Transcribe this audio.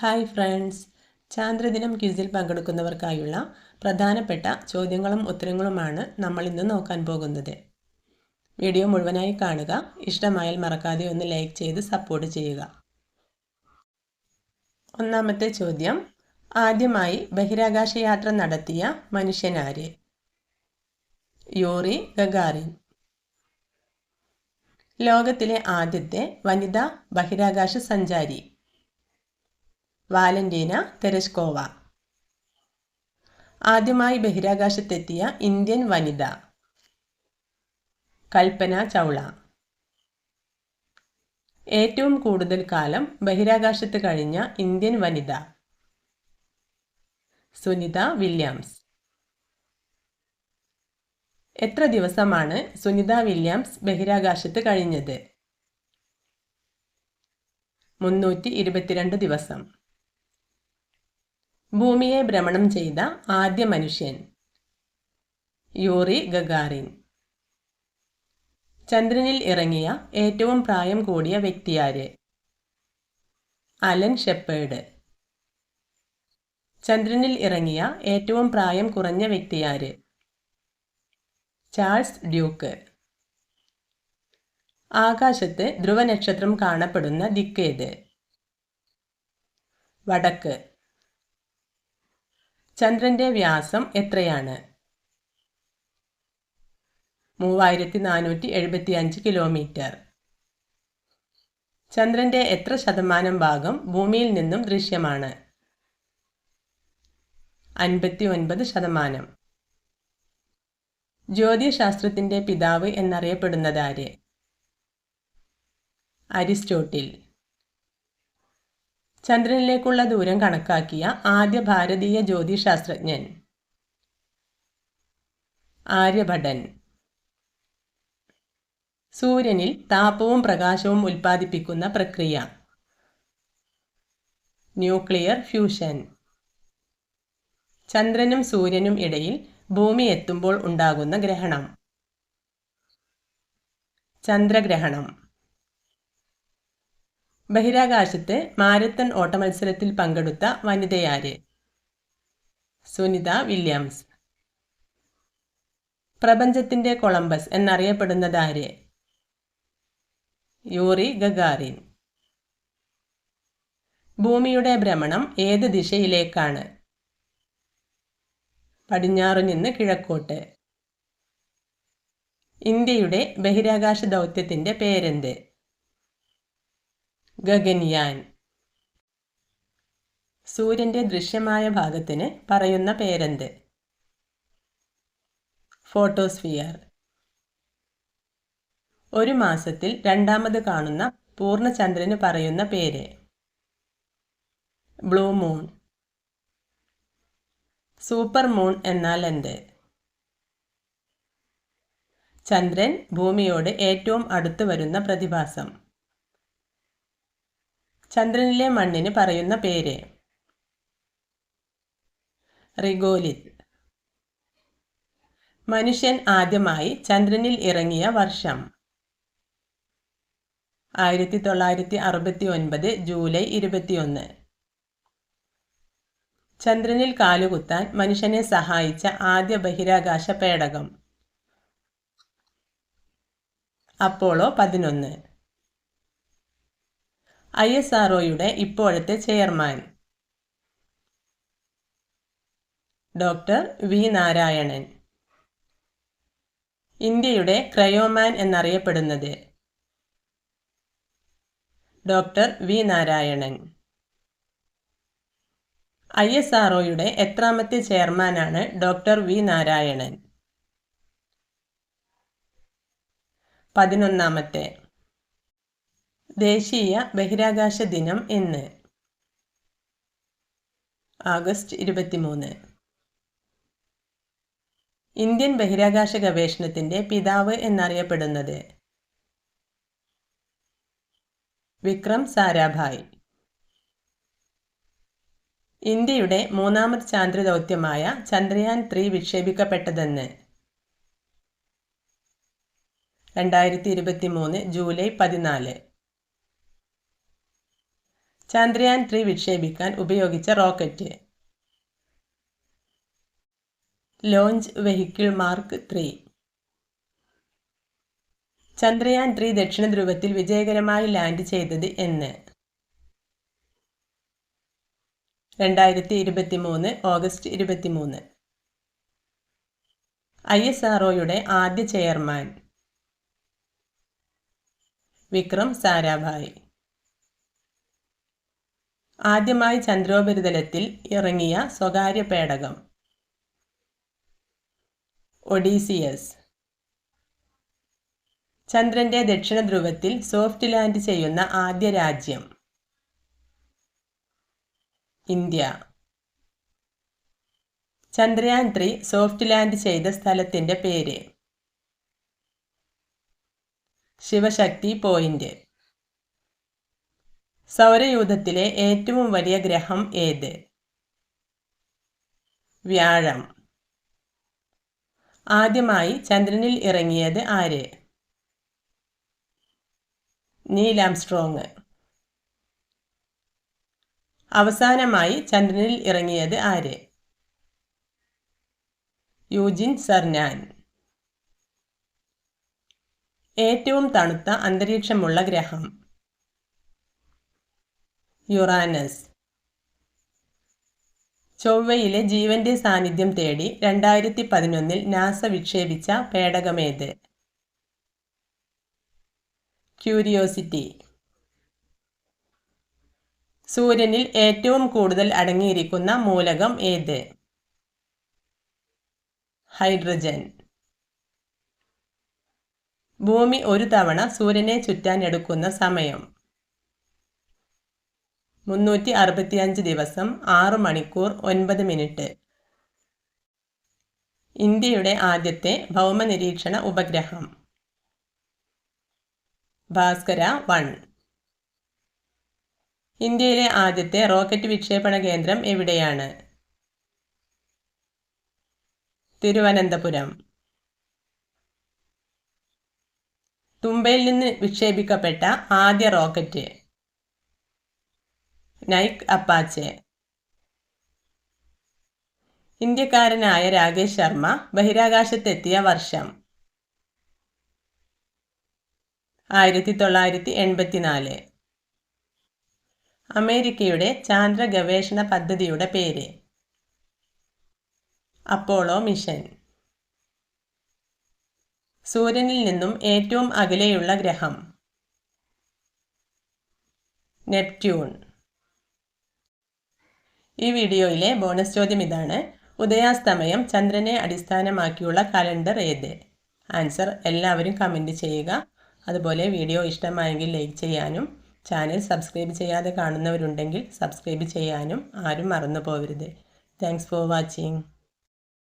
Hi friends. ചാന്ദ്രദിനം ക്യൂസിൽ പങ്കെടുക്കുന്നവർക്കായുള്ള പ്രധാനപ്പെട്ട ചോദ്യങ്ങളും ഉത്തരങ്ങളുമാണ് നമ്മൾ ഇന്ന് നോക്കാൻ പോകുന്നത്. വീഡിയോ മുഴുവനായി കാണുക. ഇഷ്ടമായാൽ മറക്കാതെ ഒന്ന് ലൈക്ക് ചെയ്ത് സപ്പോർട്ട് ചെയ്യുക. ഒന്നാമത്തെ ചോദ്യം. ആദ്യമായി ബഹിരാകാശ യാത്ര നടത്തിയ മനുഷ്യനാര് യൂറി ഗഗാറിൻ. ലോകത്തിലെ ആദ്യത്തെ വനിതാ ബഹിരാകാശ സഞ്ചാരി. വാലന്റീന തെരസ്കോവ ആദ്യമായി ബഹിരാകാശത്തെത്തിയ ഇന്ത്യൻ വനിത. കൽപ്പന ചൗള. ഏറ്റവും കൂടുതൽ കാലം ബഹിരാകാശത്ത് കഴിഞ്ഞ ഇന്ത്യൻ വനിത. സുനിത വില്യംസ്. എത്ര ദിവസമാണ് സുനിത വില്യംസ് ബഹിരാകാശത്ത് കഴിഞ്ഞത്? മുന്നൂറ്റി ഇരുപത്തിരണ്ട് ദിവസം. ഭൂമിയെ ഭ്രമണം ചെയ്ത ആദ്യ മനുഷ്യൻ യൂറി ഗഗാറിൻ. ചന്ദ്രനിൽ ഇറങ്ങിയ ഏറ്റവും പ്രായം കൂടിയ വ്യക്തിയാര്? Allen shepherd. ചന്ദ്രനിൽ ഇറങ്ങിയ ഏറ്റവും പ്രായം കുറഞ്ഞ വ്യക്തിയാര്? Charles Duke. ആകാശത്ത് ധ്രുവനക്ഷത്രം കാണപ്പെടുന്ന ദിക്കേത് വടക്ക്. ചന്ദ്രന്റെ വ്യാസം എത്രയാണ്? മൂവായിരത്തി നാനൂറ്റി എഴുപത്തി അഞ്ച് കിലോമീറ്റർ. ചന്ദ്രന്റെ എത്ര ശതമാനം ഭാഗം ഭൂമിയിൽ നിന്നും ദൃശ്യമാണ്? അൻപത്തി ഒൻപത് ശതമാനം. ജ്യോതിശാസ്ത്രത്തിന്റെ പിതാവ് എന്നറിയപ്പെടുന്നതാര്? അരിസ്റ്റോട്ടിൽ. ചന്ദ്രനിലേക്കുള്ള ദൂരം കണക്കാക്കിയ ആദ്യ ഭാരതീയ ജ്യോതിശാസ്ത്രജ്ഞൻ. ആര്യഭടൻ. സൂര്യനിൽ താപവും പ്രകാശവും ഉൽപ്പാദിപ്പിക്കുന്ന പ്രക്രിയ. Nuclear fusion. ചന്ദ്രനും സൂര്യനും ഇടയിൽ ഭൂമി എത്തുമ്പോൾ ഉണ്ടാകുന്ന ഗ്രഹണം. ചന്ദ്രഗ്രഹണം. ബഹിരാകാശത്ത് മാരത്തൺ ഓട്ടമത്സരത്തിൽ പങ്കെടുത്ത വനിതയാര്? സുനിത വില്യംസ്. പ്രപഞ്ചത്തിന്റെ കൊളംബസ് എന്നറിയപ്പെടുന്നതാര് യൂറി ഗഗാറിൻ ഭൂമിയുടെ ഭ്രമണം ഏത് ദിശയിലേക്കാണ്? പടിഞ്ഞാറു നിന്ന് കിഴക്കോട്ട്. ഇന്ത്യയുടെ ബഹിരാകാശ ദൗത്യത്തിന്റെ പേരെന്ത്? ഗഗൻയാൻ. സൂര്യന്റെ ദൃശ്യമായ ഭാഗത്തിന് പറയുന്ന പേരെന്ത്? ഫോട്ടോസ്ഫിയർ. ഒരു മാസത്തിൽ രണ്ടാമത് കാണുന്ന പൂർണചന്ദ്രന് പറയുന്ന പേര്? Blue moon. സൂപ്പർ മൂൺ എന്നാൽ എന്ത്? ചന്ദ്രൻ ഭൂമിയോട് ഏറ്റവും അടുത്ത് വരുന്ന പ്രതിഭാസം. ചന്ദ്രനിലെ മണ്ണിന് പറയുന്ന പേര്. റിഗോലിത്. മനുഷ്യൻ ആദ്യമായി ചന്ദ്രനിൽ ഇറങ്ങിയ വർഷം. ആയിരത്തി തൊള്ളായിരത്തി അറുപത്തി ഒൻപത് ജൂലൈ ഇരുപത്തിയൊന്ന്. ചന്ദ്രനിൽ കാലുകുത്താൻ മനുഷ്യനെ സഹായിച്ച ആദ്യ ബഹിരാകാശ പേടകം. അപ്പോളോ പതിനൊന്ന്. ഐ എസ് ആർ ഒയുടെ ഇപ്പോഴത്തെ ചെയർമാൻ. Doctor V Narayanan. ഇന്ത്യയുടെ ക്രയോമാൻ എന്നറിയപ്പെടുന്നത് doctor V Narayanan. I S R ഒയുടെ എത്രാമത്തെ ചെയർമാനാണ് ഡോക്ടർ വി നാരായണൻ. പതിനൊന്നാമത്തെ. ദേശീയ ബഹിരാകാശ ദിനം എന്ന്. ആഗസ്റ്റ് ഇരുപത്തിമൂന്ന്. ഇന്ത്യൻ ബഹിരാകാശ ഗവേഷണത്തിന്റെ പിതാവ് എന്നറിയപ്പെടുന്നത് വിക്രം സാരാഭായ്. ഇന്ത്യയുടെ മൂന്നാമത് ചാന്ദ്രദൗത്യമായ ചന്ദ്രയാൻ ത്രീ വിക്ഷേപിക്കപ്പെട്ടതെന്ന്. രണ്ടായിരത്തി ഇരുപത്തി മൂന്ന് ജൂലൈ പതിനാല്. ചന്ദ്രയാൻ ത്രീ വിക്ഷേപിക്കാൻ ഉപയോഗിച്ച rocket. Launch vehicle mark three. Chandrayaan three ദക്ഷിണ ധ്രുവത്തിൽ വിജയകരമായി ലാൻഡ് ചെയ്തത് എന്ന്. രണ്ടായിരത്തി ഇരുപത്തി മൂന്ന് ഓഗസ്റ്റ് ഇരുപത്തി മൂന്ന് ഐ എസ് ആർ ആദ്യ ചെയർമാൻ. വിക്രം സാരാഭായ്. ആദ്യമായി ചന്ദ്രോപരിതലത്തിൽ ഇറങ്ങിയ സ്വകാര്യ പേടകം. ഒഡീസിയസ്. ചന്ദ്രന്റെ ദക്ഷിണ ധ്രുവത്തിൽ സോഫ്റ്റ് ലാൻഡ് ചെയ്യുന്ന ആദ്യ രാജ്യം. India. Chandrayaan three soft land ചെയ്ത സ്ഥലത്തിന്റെ പേര്. ശിവശക്തി പോയിന്റ്. സൗരയൂഥത്തിലെ ഏറ്റവും വലിയ ഗ്രഹം ഏത്? വ്യാഴം. ആദ്യമായി ചന്ദ്രനിൽ ഇറങ്ങിയത് ആര്? നീലാംസ്ട്രോങ് അവസാനമായി ചന്ദ്രനിൽ ഇറങ്ങിയത് ആര്? Eugene Cernan. ഏറ്റവും തണുത്ത അന്തരീക്ഷമുള്ള ഗ്രഹം. യുറാനസ്. ചൊവ്വയിലെ ജീവന്റെ സാന്നിധ്യം തേടി രണ്ടായിരത്തി പതിനൊന്നിൽ നാസ വിക്ഷേപിച്ച പേടകമേത്? ക്യൂരിയോസിറ്റി. സൂര്യനിൽ ഏറ്റവും കൂടുതൽ അടങ്ങിയിരിക്കുന്ന മൂലകം ഏത്? ഹൈഡ്രജൻ. ഭൂമി ഒരു തവണ സൂര്യനെ ചുറ്റാൻ എടുക്കുന്ന സമയം. മുന്നൂറ്റി അറുപത്തിയഞ്ച് ദിവസം ആറ് മണിക്കൂർ ഒൻപത് മിനിറ്റ്. ഇന്ത്യയുടെ ആദ്യത്തെ ഭൗമനിരീക്ഷണ ഉപഗ്രഹം. ഭാസ്കര വൺ. ഇന്ത്യയിലെ ആദ്യത്തെ റോക്കറ്റ് വിക്ഷേപണ കേന്ദ്രം എവിടെയാണ്? തിരുവനന്തപുരം. തുമ്പയിൽ നിന്ന് വിക്ഷേപിക്കപ്പെട്ട ആദ്യ rocket. Nike Apache. ഇന്ത്യക്കാരനായ Rakesh Sharma ബഹിരാകാശത്തെത്തിയ വർഷം. ആയിരത്തി തൊള്ളായിരത്തി എൺപത്തിനാല് അമേരിക്കയുടെ ചാന്ദ്ര ഗവേഷണ പദ്ധതിയുടെ പേര്. Apollo mission. സൂര്യനിൽ നിന്നും ഏറ്റവും അകലെയുള്ള ഗ്രഹം. നെപ്റ്റ്യൂൺ. ഈ വീഡിയോയിലെ ബോണസ് ചോദ്യം ഇതാണ്. ഉദയാസ്തമയം ചന്ദ്രനെ അടിസ്ഥാനമാക്കിയുള്ള കലണ്ടർ ഏത്? ആൻസർ എല്ലാവരും കമന്റ് ചെയ്യുക. അതുപോലെ വീഡിയോ ഇഷ്ടമായെങ്കിൽ ലൈക്ക് ചെയ്യാനും ചാനൽ സബ്സ്ക്രൈബ് ചെയ്യാതെ കാണുന്നവരുണ്ടെങ്കിൽ സബ്സ്ക്രൈബ് ചെയ്യാനും ആരും മറന്നു പോകരുത് താങ്ക്സ് ഫോർ വാച്ചിങ്.